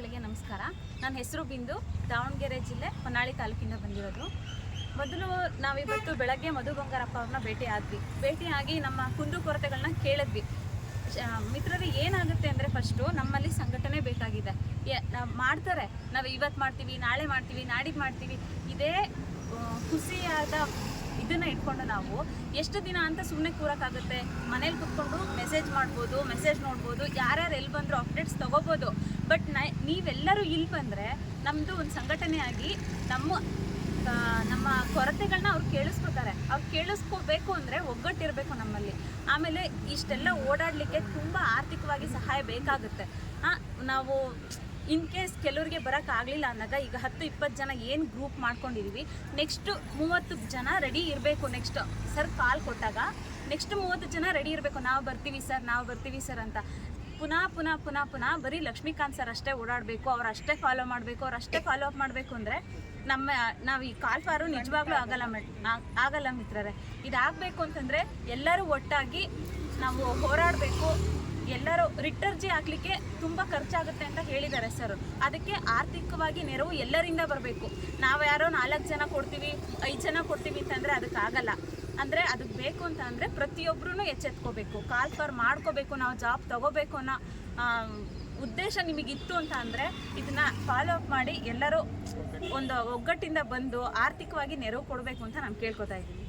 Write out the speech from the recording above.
ಗಳಿಗೆ ನಮಸ್ಕಾರ. ನನ್ನ ಹೆಸರು ಬಿಂದು. ದಾವಣಗೆರೆ ಜಿಲ್ಲೆ ಹೊನ್ನಾಳಿ ತಾಲೂಕಿಂದ ಬಂದಿರೋದು. ಮೊದಲು ನಾವಿವತ್ತು ಬೆಳಗ್ಗೆ ಮಧು ಬಂಗಾರಪ್ಪ ಅವ್ರನ್ನ ಭೇಟಿ ಆದ್ವಿ. ಭೇಟಿಯಾಗಿ ನಮ್ಮ ಕುಂದು ಕೊರತೆಗಳನ್ನ ಕೇಳಿದ್ವಿ. ಮಿತ್ರರು, ಏನಾಗುತ್ತೆ ಅಂದರೆ ಫಸ್ಟು ನಮ್ಮಲ್ಲಿ ಸಂಘಟನೆ ಬೇಕಾಗಿದೆ. ಮಾಡ್ತಾರೆ. ನಾವು ಇವತ್ತು ಮಾಡ್ತೀವಿ, ನಾಳೆ ಮಾಡ್ತೀವಿ ನಾಡಿಗೆ ಮಾಡ್ತೀವಿ. ಇದೇ ಖುಷಿಯಾದ ಇದನ್ನ ಇಟ್ಕೊಂಡು ನಾವು ಎಷ್ಟು ದಿನ ಅಂತ ಸುಮ್ಮನೆ ಕೂರಕ್ಕಾಗುತ್ತೆ? ಮನೇಲಿ ಕುತ್ಕೊಂಡು ಮೆಸೇಜ್ ಮಾಡ್ಬೋದು ಮೆಸೇಜ್ ನೋಡ್ಬೋದು, ಯಾರ್ಯಾರು ಎಲ್ಲಿ ಬಂದರೂ ಅಪ್ಡೇಟ್ಸ್ ತೊಗೋಬೋದು. ಬಟ್ನ, ನೀವೆಲ್ಲರೂ ಇಲ್ಲಿ ಬಂದರೆ ನಮ್ಮದು ಒಂದು ಸಂಘಟನೆ ಆಗಿ ನಮ್ಮ ನಮ್ಮ ಕೊರತೆಗಳನ್ನ ಅವ್ರು ಕೇಳಿಸ್ಕೊತಾರೆ. ಅವ್ರು ಕೇಳಿಸ್ಕೋಬೇಕು ಅಂದರೆ ಒಗ್ಗಟ್ಟಿರಬೇಕು ನಮ್ಮಲ್ಲಿ. ಆಮೇಲೆ ಇಷ್ಟೆಲ್ಲ ಓಡಾಡಲಿಕ್ಕೆ ತುಂಬ ಆರ್ಥಿಕವಾಗಿ ಸಹಾಯ ಬೇಕಾಗುತ್ತೆ. ನಾವು ಇನ್ ಕೇಸ್ ಕೆಲವರಿಗೆ ಬರೋಕ್ಕಾಗಲಿಲ್ಲ ಅಂದಾಗ ಈಗ ಹತ್ತು, ಇಪ್ಪತ್ತು ಜನ ಏನು ಗ್ರೂಪ್ ಮಾಡ್ಕೊಂಡಿದೀವಿ ನೆಕ್ಸ್ಟ್ ಮೂವತ್ತು ಜನ ರೆಡಿ ಇರಬೇಕು ನೆಕ್ಸ್ಟ್ ಸರ್ ಕಾಲ್ ಕೊಟ್ಟಾಗ ನೆಕ್ಸ್ಟ್ ಮೂವತ್ತು ಜನ ರೆಡಿ ಇರಬೇಕು, ನಾವು ಬರ್ತೀವಿ ಸರ್ ನಾವು ಬರ್ತೀವಿ ಸರ್ ಅಂತ. ಪುನಃ ಪುನಃ ಪುನಃ ಪುನಃ ಬರೀ ಲಕ್ಷ್ಮೀಕಾಂತ್ ಸರ್ ಅಷ್ಟೇ ಓಡಾಡಬೇಕು, ಅವ್ರು ಅಷ್ಟೇ ಫಾಲೋ ಮಾಡಬೇಕು, ಅವ್ರು ಅಷ್ಟೇ ಫಾಲೋ ಅಪ್ ಮಾಡಬೇಕು ಅಂದರೆ ನಮ್ಮ, ನಾವು ಈ ಕಾಲ್ ಫಾರು ನಿಜವಾಗ್ಲೂ ಆಗಲ್ಲ ಆಗಲ್ಲ ಮಿತ್ರರೇ. ಇದಾಗಬೇಕು ಅಂತಂದರೆ ಎಲ್ಲರೂ ಒಟ್ಟಾಗಿ ನಾವು ಹೋರಾಡಬೇಕು ಎಲ್ಲರೂ ರಿಟರ್ಜಿ ಹಾಕ್ಲಿಕ್ಕೆ ತುಂಬ ಖರ್ಚಾಗುತ್ತೆ ಅಂತ ಹೇಳಿದ್ದಾರೆ ಸರ್. ಅದಕ್ಕೆ ಆರ್ಥಿಕವಾಗಿ ನೆರವು ಎಲ್ಲರಿಂದ ಬರಬೇಕು. ನಾವು ಯಾರೋ ನಾಲ್ಕು ಜನ ಕೊಡ್ತೀವಿ, ಐದು ಜನ ಕೊಡ್ತೀವಿ ಅಂತಂದರೆ ಅದಕ್ಕೆ ಆಗಲ್ಲ. ಅಂದರೆ ಅದಕ್ಕೆ ಬೇಕು ಅಂತ ಅಂದರೆ ಪ್ರತಿಯೊಬ್ಬರೂ ಎಚ್ಚೆತ್ಕೋಬೇಕು. ಕಾಲ್ ಫಾರ್ ಮಾಡ್ಕೋಬೇಕು, ನಾವು ಜಾಬ್ ತಗೋಬೇಕು ಅನ್ನೋ ಉದ್ದೇಶ ನಿಮಗಿತ್ತು ಅಂತ ಅಂದರೆ ಇದನ್ನ ಫಾಲೋ ಅಪ್ ಮಾಡಿ ಎಲ್ಲರೂ ಒಂದು ಒಗ್ಗಟ್ಟಿಂದ ಬಂದು ಆರ್ಥಿಕವಾಗಿ ನೆರವು ಕೊಡಬೇಕು ಅಂತ ನಾನು ಕೇಳ್ಕೊತಾ ಇದ್ದೀನಿ.